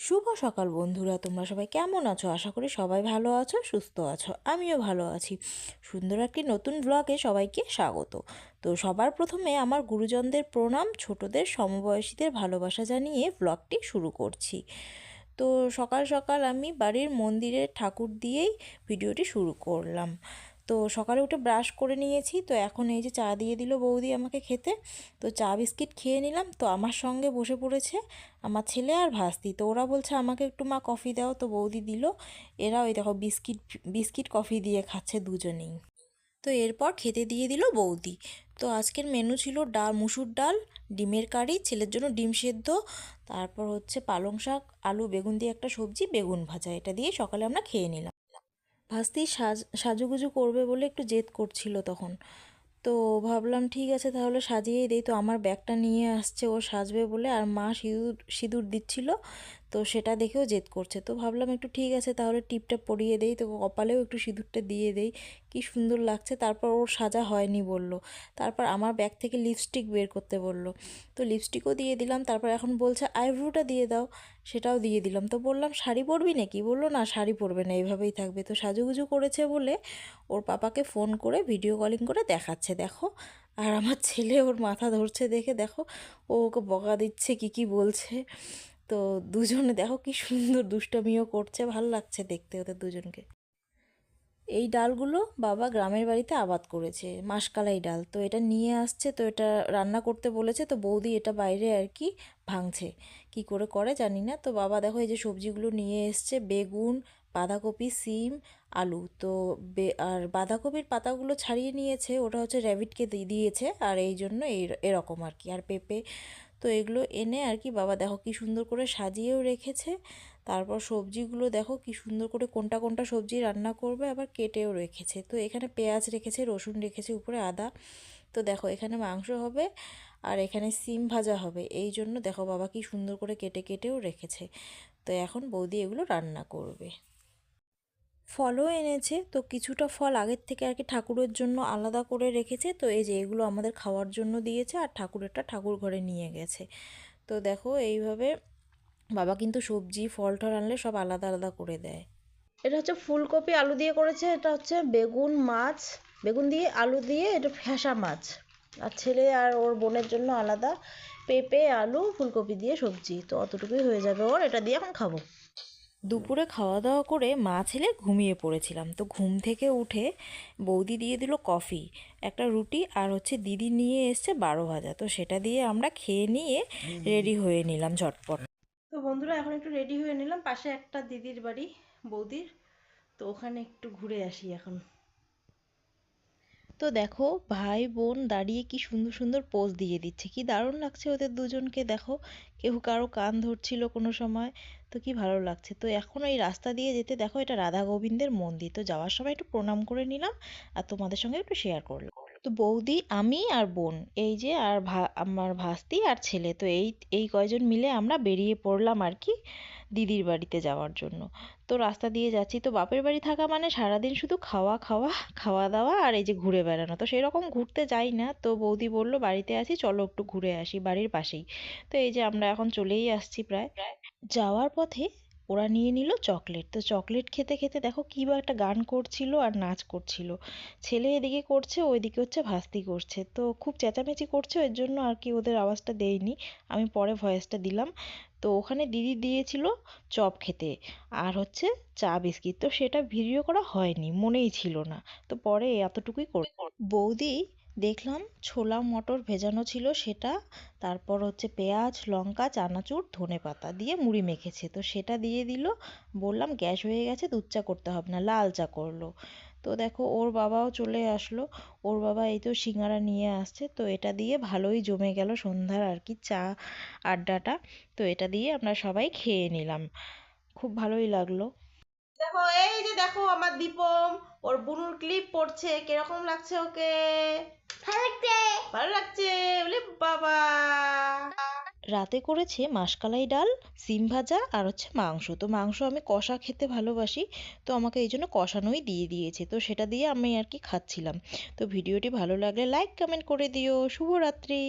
শুভ সকাল বন্ধুরা, তোমরা সবাই কেমন আছো? আশা করি সবাই ভালো আছো, সুস্থ আছো, আমিও ভালো আছি। সুন্দর একটি নতুন ব্লগে সবাইকে স্বাগত। তো সবার প্রথমে আমার গুরুজনদের প্রণাম, ছোটদের সমবয়সীদের ভালোবাসা জানিয়ে ব্লগটি শুরু করছি। তো সকাল সকাল আমি বাড়ির মন্দিরে ঠাকুর দিয়েই ভিডিওটি শুরু করলাম। তো সকালে উঠে ব্রাশ করে নিয়েছি। তো এখন এই যে চা দিয়ে দিল বৌদি আমাকে খেতে। তো চা বিস্কিট খেয়ে নিলাম। তো আমার সঙ্গে বসে পড়েছে আমার ছেলে আর ভাস্তি। তো ওরা বলছে, আমাকে একটু মা কফি দাও। তো বৌদি দিল। এরা ওই দেখো বিস্কিট বিস্কিট কফি দিয়ে খাচ্ছে দুজনেই। তো এরপর খেতে দিয়ে দিল বৌদি। তো আজকের মেনু ছিল ডাল, মুসুর ডাল, ডিমের কারি, ছেলের জন্য ডিম সেদ্ধ। তারপর হচ্ছে পালং শাক, আলু, বেগুন দিয়ে একটা সবজি, বেগুন ভাজা। এটা দিয়ে সকালে আমরা খেয়ে নিলাম। ভাস্তি সাজ, সাজুগুজু করবে বলে একটু জেদ করছিল তখন। তো ভাবলাম, ঠিক আছে, তাহলে সাজিয়েই দিই। তো আমার ব্যাগটা নিয়ে আসছে, ও সাজবে বলে, আর মা সিঁদুর সিঁদুর দিচ্ছিল। তো সেটা দেখেও জেদ করছে। তো ভাবলাম একটু ঠিক আছে, তাহলে টিপটা পরিয়ে দেই, তো কপালেও একটু সিঁদুরটা দিয়ে দেই। কি সুন্দর লাগছে, তারপর ওর সাজা হয়নি বলল। তারপর আমার ব্যাগ থেকে লিপস্টিক বের করতে বলল। তো লিপস্টিকও দিয়ে দিলাম, তারপর এখন বলছে আইব্রোটা দিয়ে দাও। সেটাও দিয়ে দিলাম। তো বললাম, শাড়ি পরবি নাকি? বলল, না, শাড়ি পরবে না এইভাবেই থাকবে। তো সাজুগুজু করেছে বলে ওর পাপাকে ফোন করে ভিডিও কলিং করে দেখাচ্ছে, দেখো। আর আমার ছেলে ওর মাথা ধরছে দেখে, দেখো। ও ওকে বকা দিচ্ছে, কি কি বলছে। তো দুজনে, দেখো কি সুন্দর দুষ্টমিও করছে, ভালো লাগছে দেখতে ওদের দুজনকে। এই ডালগুলো বাবা গ্রামের বাড়িতে আবাদ করেছে, মাসকালাই ডাল। তো এটা নিয়ে আসছে, তো এটা রান্না করতে বলেছে, তো বৌদি এটা বাইরে আর কি ভাঙছে। কি করে করে জানি না, তো বাবা দেখো এই যে সবজিগুলো নিয়ে এসছে, বেগুন, বাঁধাকপি, সিম, আলু। তো বে, আর বাঁধাকপির পাতাগুলো ছাড়িয়ে নিয়েছে, ওটা হচ্ছে র্যাবিটকে দিয়েছে, আর এই জন্য এই, এরকম আর কি। আর পেঁপে তো এগুলো এনে আর কি, বাবা দেখো কি সুন্দর করে সাজিয়েও রেখেছে। তারপর সবজিগুলো দেখো কি সুন্দর করে কোনটা কোনটা সবজি রান্না করবে আবার কেটেও রেখেছে। তো এখানে পেঁয়াজ রেখেছে, রসুন রেখেছে, উপরে আদা। তো দেখো এখানে মাংস হবে আর এখানে সিম ভাজা হবে। এই জন্য দেখো বাবা কি সুন্দর করে কেটে কেটেও রেখেছে। তো এখন বৌদি এগুলো রান্না করবে। ফলও এনেছে। তো কিছুটা ফল আগের থেকে আর কি ঠাকুরের জন্য আলাদা করে রেখেছে। তো এই যে এগুলো আমাদের খাওয়ার জন্য দিয়েছে আর ঠাকুরেরটা ঠাকুর ঘরে নিয়ে গেছে। তো দেখো এইভাবে বাবা কিন্তু সবজি, ফল, টল আনলে সব আলাদা আলাদা করে দেয়। এটা হচ্ছে ফুলকপি আলু দিয়ে করেছে, এটা হচ্ছে বেগুন মাছ। বেগুন দিয়ে আলু দিয়ে এটা ফ্যাসা মাছ। আর ছেলে আর ওর বোনের জন্য আলাদা পেঁপে, আলু, ফুলকপি দিয়ে সবজি। তো অতটুকুই হয়ে যাবে ওর, এটা দিয়ে এখন খাব। দুপুরে খাওয়া দাওয়া করে মা ছেলে ঘুমিয়ে পড়েছিলাম। তো ঘুম থেকে উঠে বৌদি দিয়ে দিল কফি, একটা রুটি আর হচ্ছে দিদি নিয়ে এসছে বারো ভাজা। তো সেটা দিয়ে আমরা খেয়ে নিয়ে রেডি হয়ে নিলাম ঝটপট। তো বন্ধুরা, এখন একটু রেডি হয়ে নিলাম। পাশে একটা দিদির বাড়ি, বৌদির। তো ওখানে একটু ঘুরে আসি এখন। তো দেখো ভাই বোন দাঁড়িয়ে কি সুন্দর সুন্দর পোজ দিয়ে দিচ্ছে। কি দারুণ লাগছে ওদের দুজনকে দেখো। কেউ কারও কান ধরছিল কোনো সময়, তো কি ভালো লাগছে। তো এখন এই রাস্তা দিয়ে যেতে দেখো এটা রাধা গোবিন্দের মন্দির। তো যাওয়ার সময় একটু প্রণাম করে নিলাম আর তোমাদের সঙ্গে একটু শেয়ার করলাম। তো বৌদি, আমি আর বোন, এই যে আর আমার ভাস্তি আর ছেলে, তো এই এই কয়জন মিলে আমরা বেরিয়ে পড়লাম আর কি। দিদির বাড়িতে যাওয়ার জন্য। তো রাস্তা দিয়ে যাচ্ছি। তো বাপের বাড়ি থাকা মানে সারাদিন শুধু খাওয়া খাওয়া খাওয়া দাওয়া আর এই যে ঘুরে বেড়ানো। তো সেরকম ঘুরতে যাই না। তো বৌদি বলল, বাড়িতে আছি, চলো একটু ঘুরে আসি বাড়ির পাশেই। তো এই যে আমরা এখন চলেই আসছি প্রায়। যাওয়ার পথে ওরা নিয়ে নিল চকলেট। তো চকলেট খেতে খেতে দেখো কী বা একটা গান করছিল আর নাচ করছিল। ছেলে এদিকে করছে, ওইদিকে হচ্ছে ভাস্তি করছে। তো খুব চেঁচামেচি করছে ওই জন্য আর কি ওদের আওয়াজটা দেয়নি। আমি পরে ভয়েসটা দিলাম। তো ওখানে দিদি দিয়েছিল চপ খেতে আর হচ্ছে চা বিস্কিট। তো সেটা ভিডিও করা হয়নি, মনেই ছিল না। তো পরে এতটুকুই কর বৌদি দেখলাম ছোলা মটর ভেজানো ছিল সেটা, তারপর হচ্ছে পেঁয়াজ, লঙ্কা, চানাচুর, ধনে পাতা দিয়ে মুড়ি মেখেছে। তো সেটা দিয়ে দিল। বললাম, গ্যাস হয়ে গেছে, দুধ চা করতে হবে না। লাল চা করল। তো দেখো, ওর বাবাও চলে আসলো। ওর বাবা এই তো সিঙ্গারা নিয়ে আসছে। তো এটা দিয়ে ভালোই জমে গেল সন্ধ্যার আর কি চা আড্ডাটা। তো এটা দিয়ে আমরা সবাই খেয়ে নিলাম। খুব ভালোই লাগল। দেখো, এই যে দেখো আমার দীপম, ওর বুনুর ক্লিপ পড়ছে। কীরকম লাগছে ওকে? ভালো লাগছে। বলে বাবা। রাতে করেছে মাসকালাই ডাল সিম ভাজা আর হচ্ছে মাংস। তো মাংস আমি কষা খেতে ভালোবাসি তো আমাকে এই জন্য কষানোই দিয়ে দিয়েছে। তো সেটা দিয়ে আমি আর কি খাচ্ছিলাম। তো ভিডিওটি ভালো লাগলে লাইক কমেন্ট করে দিও। শুভরাত্রি।